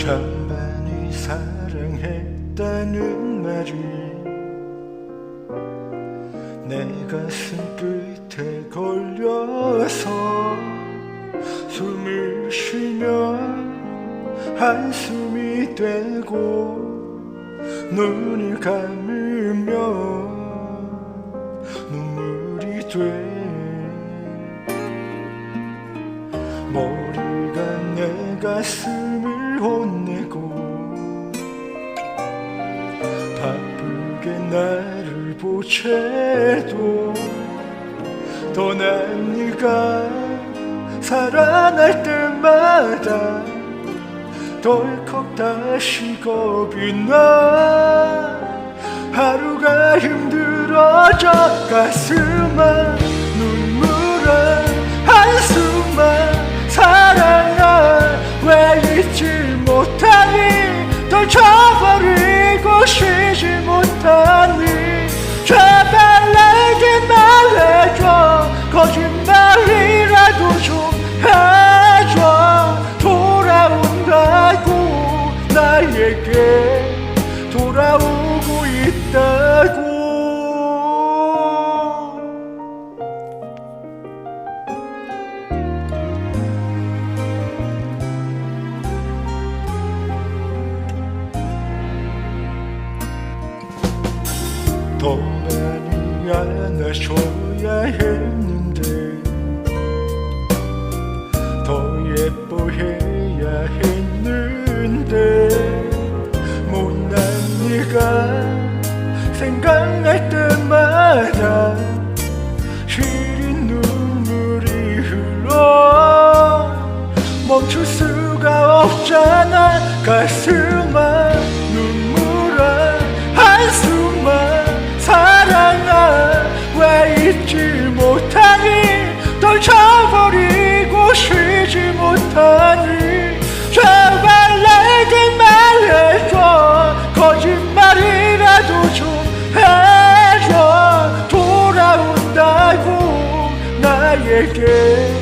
천만이 사랑했다는 말이 내 가슴 끝에 걸려서 숨을 쉬면 한숨이 되고 눈을 감으면 눈물이 돼. 머리가 내 가슴을 혼내고 바쁘게 나를 보채도 떠난 네가 살아날 때마다 덜컥 다시 겁이 나. 하루가 힘들어져 가슴 못하니 떨쳐버리고 쉬지 못하니 제발 내게 말해줘 거짓말이라도 좀 해줘. 돌아온다고 나에게 더 많이 안아줘야 했는데 더 예뻐해야 했는데 못난 네가 생각날 때마다 시린 눈물이 흘러 멈출 수가 없잖아. 가슴아 못하니 떨쳐버리고 쉬지 못하니. 제발 내게 말해줘. 거짓말이라도 좀 해줘. 돌아온다고 나에게.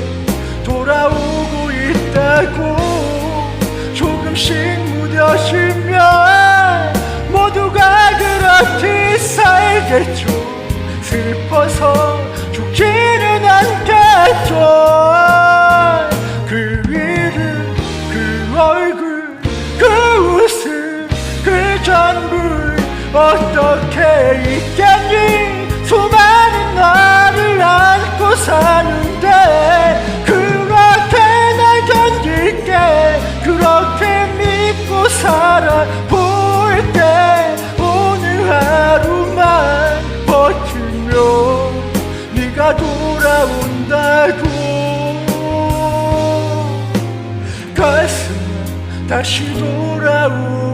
돌아오고 있다고 조금씩 무뎌지면 모두가 그렇게 살겠죠. 슬퍼서 전부 어떻게 있겠니? 수많은 나를 안고 사는데 그렇게 날 견딜게. 그렇게 믿고 살아볼게 오늘 하루만 버티면 네가 돌아온다고. 가슴 다시 돌아올 걸